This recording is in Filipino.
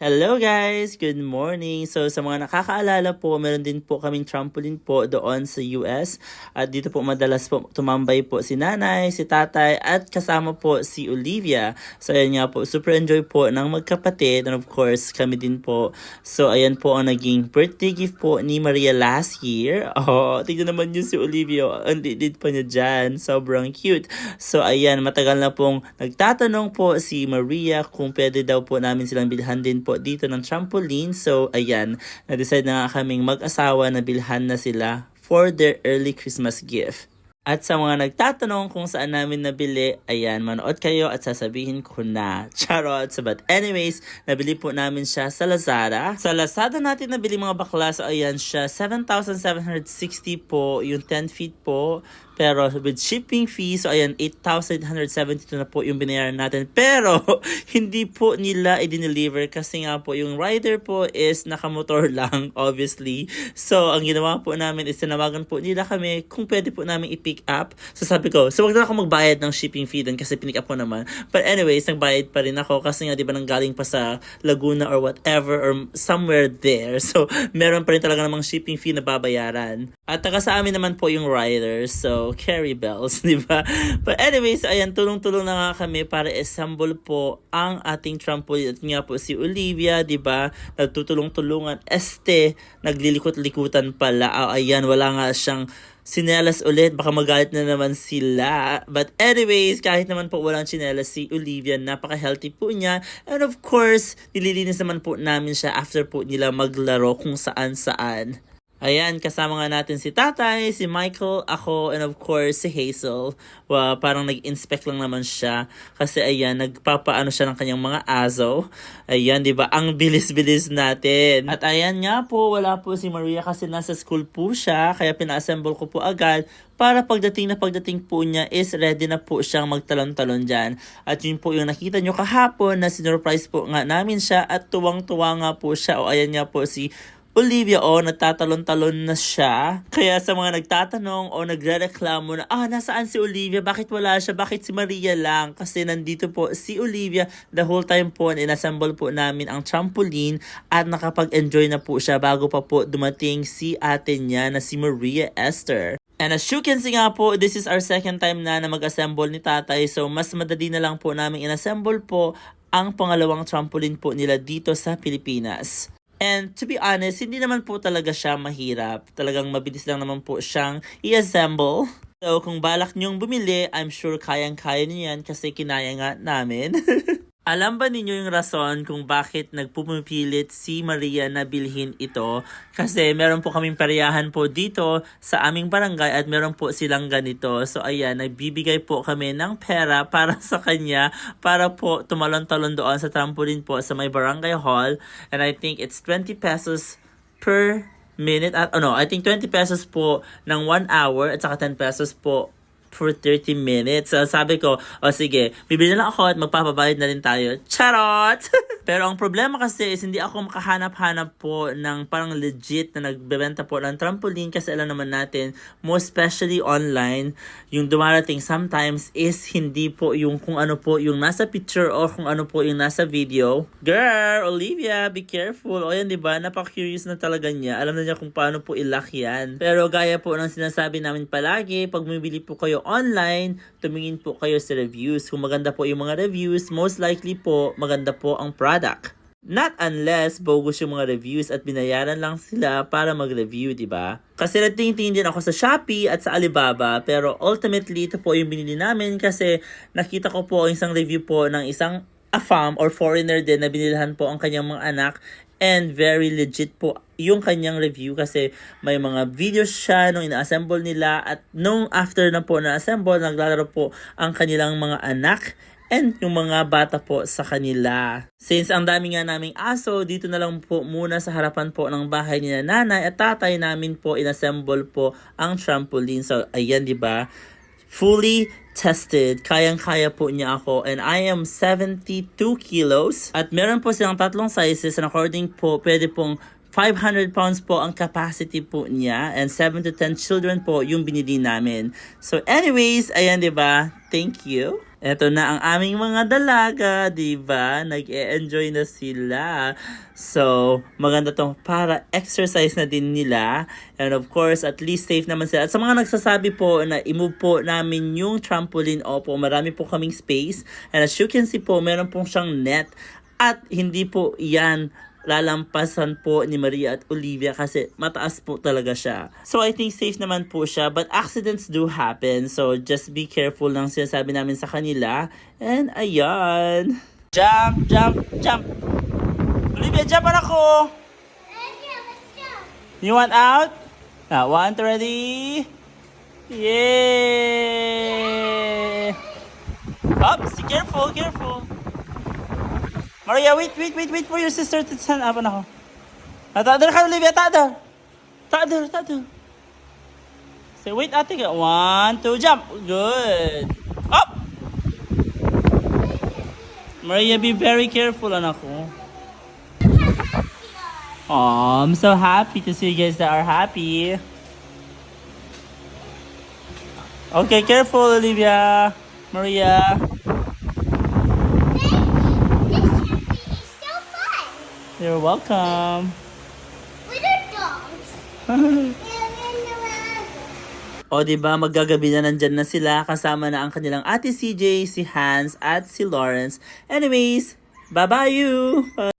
Hello guys! Good morning! So sa mga nakakaalala po, meron din po kaming trampoline po doon sa US. At dito po madalas po tumambay po si nanay, si tatay, at kasama po si Olivia. So ayan nga po, super enjoy po ng magkapatid. And of course, kami din po. So ayan po ang naging birthday gift po ni Maria last year. Oh, tignan naman yun si Olivia. Ang liit pa niya dyan. Sobrang cute. So ayan, matagal na pong nagtatanong po si Maria kung pwede daw po namin silang bilhan din po dito ng trampoline. So, ayan, na-decide na nga kaming mag-asawa na bilhan na sila for their early Christmas gift. At sa mga nagtatanong kung saan namin nabili, ayan, manood kayo at sasabihin ko na. Charot! So, but anyways, nabili po namin siya sa Lazada. Sa Lazada natin nabili mga bakla, so ayan siya, 7,760 po, yung 10 feet po. Pero with shipping fee, so ayan, 8,872 na po yung binayaran natin. Pero, hindi po nila i-deliver kasi nga po, yung rider po is nakamotor lang, obviously. So, ang ginawa po namin is tinawagan po nila kami kung pwede po namin i-pick up. So, sabi ko, so wag na ako magbayad ng shipping fee din kasi pinick up ko naman. But anyways, nagbayad pa rin ako kasi nga, di ba, nanggaling pa sa Laguna or whatever or somewhere there. So, meron pa rin talaga namang shipping fee na babayaran. At taga sa amin naman po yung riders. So, carry bells, di ba? But anyways, ayan, tulong-tulong na nga kami para assemble po ang ating trampoline. At nga po si Olivia, di ba? Nagtutulong-tulungan. Este, naglilikot-likutan pala. Ah, ayan, wala nga siyang sinelas ulit. Baka magalit na naman sila. But anyways, kahit naman po walang sinelas si Olivia, napaka-healthy po niya. And of course, nililinis naman po namin siya after po nila maglaro kung saan-saan. Ayan, kasama nga natin si Tatay, si Michael, ako, and of course, si Hazel. Wa, parang nag-inspect lang naman siya. Kasi ayan, nagpapaano siya ng kanyang mga aso. Ayan, di ba? Ang bilis-bilis natin. At ayan nga po, wala po si Maria kasi nasa school po siya. Kaya pina-assemble ko po agad para pagdating na pagdating po niya is ready na po siyang magtalon-talon dyan. At yun po yung nakita nyo kahapon na sinurprise po nga namin siya at tuwang-tuwa nga po siya. O ayan nga po si Olivia, oh, nagtatalon-talon na siya. Kaya sa mga nagtatanong o nagre-reklamo na, ah, nasaan si Olivia? Bakit wala siya? Bakit si Maria lang? Kasi nandito po si Olivia the whole time po, inassemble po namin ang trampoline at nakapag-enjoy na po siya bago pa po dumating si ate niya na si Maria Esther. And as you can see nga po, this is our second time na na mag-assemble ni tatay. So, mas madali na lang po namin in-assemble po ang pangalawang trampoline po nila dito sa Pilipinas. And to be honest, hindi naman po talaga siya mahirap. Talagang mabilis lang naman po siyang i-assemble. So kung balak niyong bumili, I'm sure kayang-kaya niyo yan kasi kinaya nga namin. Alam ba ninyo yung rason kung bakit nagpupumilit si Maria na bilhin ito? Kasi meron po kaming peryahan po dito sa aming barangay at meron po silang ganito. So ayan, nagbibigay po kami ng pera para sa kanya para po tumalon-talon doon sa trampoline po sa may barangay hall. And I think it's 20 pesos per minute at ano, I think 20 pesos po ng 1 hour at saka 10 pesos po for 30 minutes. So, sabi ko, o oh, sige, bibili na ako at magpapabayad na rin tayo. Charot! Pero ang problema kasi is hindi ako makahanap-hanap po ng parang legit na nagbebenta po ng trampoline kasi alam naman natin, most especially online, yung dumarating sometimes is hindi po yung kung ano po yung nasa picture or kung ano po yung nasa video. Girl, Olivia, be careful. O yan, di ba? Napaka-curious na talaga niya. Alam na niya kung paano po ilock yan. Pero gaya po ng sinasabi namin palagi, pag bumibili po kayo online, tumingin po kayo sa reviews. Kung maganda po yung mga reviews, most likely po maganda po ang product. Not unless bogus yung mga reviews at binayaran lang sila para mag-review, di ba? Kasi nagtingin din ako sa Shopee at sa Alibaba, pero ultimately ito po yung binili namin kasi nakita ko po isang review po ng isang AFAM or foreigner din na binilhan po ang kanyang mga anak and very legit po yung kanyang review kasi may mga videos siya nung ina-assemble nila at nung after na po na-assemble, naglalaro po ang kanilang mga anak and yung mga bata po sa kanila. Since ang dami nga naming aso, dito na lang po muna sa harapan po ng bahay ni nanay at tatay namin po inassemble po ang trampoline. So, ayan, di ba? Fully tested. Kayang-kaya po niya ako. And I am 72 kilos. At meron po silang tatlong sizes. And according po, pwede pong 500 pounds po ang capacity po niya and 7 to 10 children po yung binili namin. So anyways, ayan 'di ba? Thank you. Eto na ang aming mga dalaga, di ba? Nag-e-enjoy na sila. So, maganda tong para exercise na din nila. And of course, at least safe naman sila. At sa mga nagsasabi po na imove po namin yung trampoline, opo, marami po kaming space. And as you can see po, meron pong siyang net. At hindi po yan lalampasan po ni Maria at Olivia kasi mataas po talaga siya. So I think safe naman po siya but accidents do happen so just be careful lang sinasabi namin sa kanila. And ayan. Jump, jump, jump. Olivia, jump anak ko. You want out? Ah, one, ready? Yay! Oops, careful, careful. Maria, wait, wait, wait, wait for your sister to stand up. Ah, ano? Ah, tatadar ka, Olivia, tatadar. Tatadar, tatadar. Say, wait, ate ka. One, two, jump. Good. Up! Maria, be very careful, anak ko. I'm so happy to see you guys that are happy. Okay, careful, Olivia. Maria. You're welcome. O di ba maggagabi na nandyan na sila kasama na ang kanilang ate CJ, si Hans at si Lawrence. Anyways, bye-bye you.